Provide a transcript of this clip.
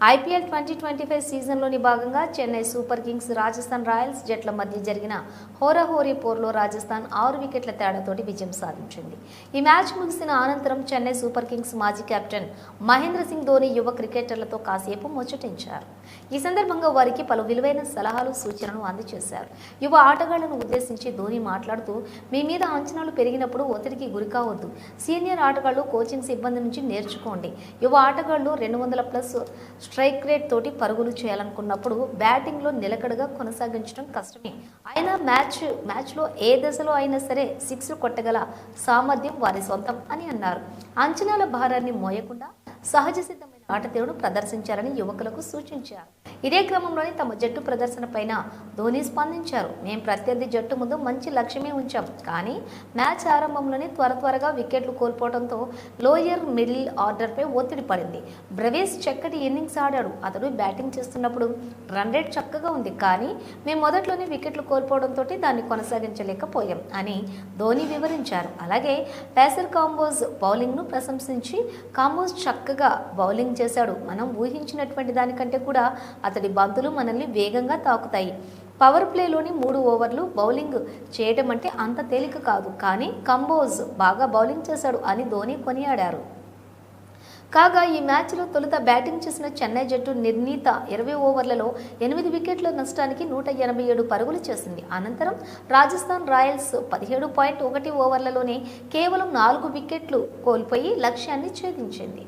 IPL twenty twenty five సీజన్లోని భాగంగా Chennai Super Kings Rajasthan Royals జట్ల మధ్య జరిగిన హోరాహోరీ పోర్లో రాజస్థాన్ ఆరు వికెట్ల తేడాతోటి విజయం సాధించింది. ఈ మ్యాచ్ ముగిసిన అనంతరం చెన్నై సూపర్ కింగ్స్ మాజీ కెప్టెన్ మహేంద్ర సింగ్ ధోని యువ క్రికెటర్లతో కాసేపు ముచ్చటించారు. ఈ సందర్భంగా వారికి పలు విలువైన సలహాలు సూచనలు అందజేశారు. యువ ఆటగాళ్ళను ఉద్దేశించి ధోని మాట్లాడుతూ మీ మీద అంచనాలు పెరిగినప్పుడు ఒత్తిడికి గురి కావద్దు సీనియర్ ఆటగాళ్ళు కోచింగ్ సిబ్బంది నుంచి నేర్చుకోండి. యువ ఆటగాళ్ళు రెండు వందల ప్లస్ స్ట్రైక్ రేట్ తోటి పరుగులు చేయాలనుకున్నప్పుడు బ్యాటింగ్లో నిలకడగా కొనసాగించడం కష్టమే. అయినా మ్యాచ్ మ్యాచ్లో ఏ దశలో అయినా సరే సిక్స్ కొట్టగల సామర్థ్యం వారి సొంతం అని అన్నారు. అంచనాల భారాన్ని మోయకుండా సహజ సిద్ధమైన ఆట తీరును ప్రదర్శించాలని యువకులకు సూచించారు. ఇదే క్రమంలోనే తమ జట్టు ప్రదర్శన పైన ధోని స్పందించారు. మేము ప్రత్యర్థి జట్టు ముందు మంచి లక్ష్యమే ఉంచాం. కానీ మ్యాచ్ ఆరంభంలోనే త్వర త్వరగా వికెట్లు కోల్పోవడంతో లోయర్ మిడిల్ ఆర్డర్పై ఒత్తిడి పడింది. బ్రవేస్ చక్కటి ఇన్నింగ్స్ ఆడాడు. అతడు బ్యాటింగ్ చేస్తున్నప్పుడు రన్ రేట్ చక్కగా ఉంది. కానీ మేము మొదట్లోనే వికెట్లు కోల్పోవడంతో దాన్ని కొనసాగించలేకపోయాం అని ధోని వివరించారు. అలాగే పేసర్ కాంబోజ్ బౌలింగ్ను ప్రశంసించి కాంబోజ్ చక్కగా బౌలింగ్ చేశాడు. మనం ఊహించినటువంటి దానికంటే కూడా అతడి బంతులు మనల్ని వేగంగా తాకుతాయి. పవర్ ప్లేలోని మూడు ఓవర్లు బౌలింగ్ చేయటం అంటే అంత తేలిక కాదు. కానీ కంబోజ్ బాగా బౌలింగ్ చేశాడు అని ధోని కొనియాడారు. కాగా ఈ మ్యాచ్లో తొలుత బ్యాటింగ్ చేసిన చెన్నై జట్టు నిర్ణీత ఇరవై ఓవర్లలో ఎనిమిది వికెట్ల నష్టానికి నూట ఎనభై ఏడు పరుగులు చేసింది. అనంతరం రాజస్థాన్ రాయల్స్ పదిహేడు పాయింట్ ఒకటి ఓవర్లలోనే కేవలం నాలుగు వికెట్లు కోల్పోయి లక్ష్యాన్ని ఛేదించింది.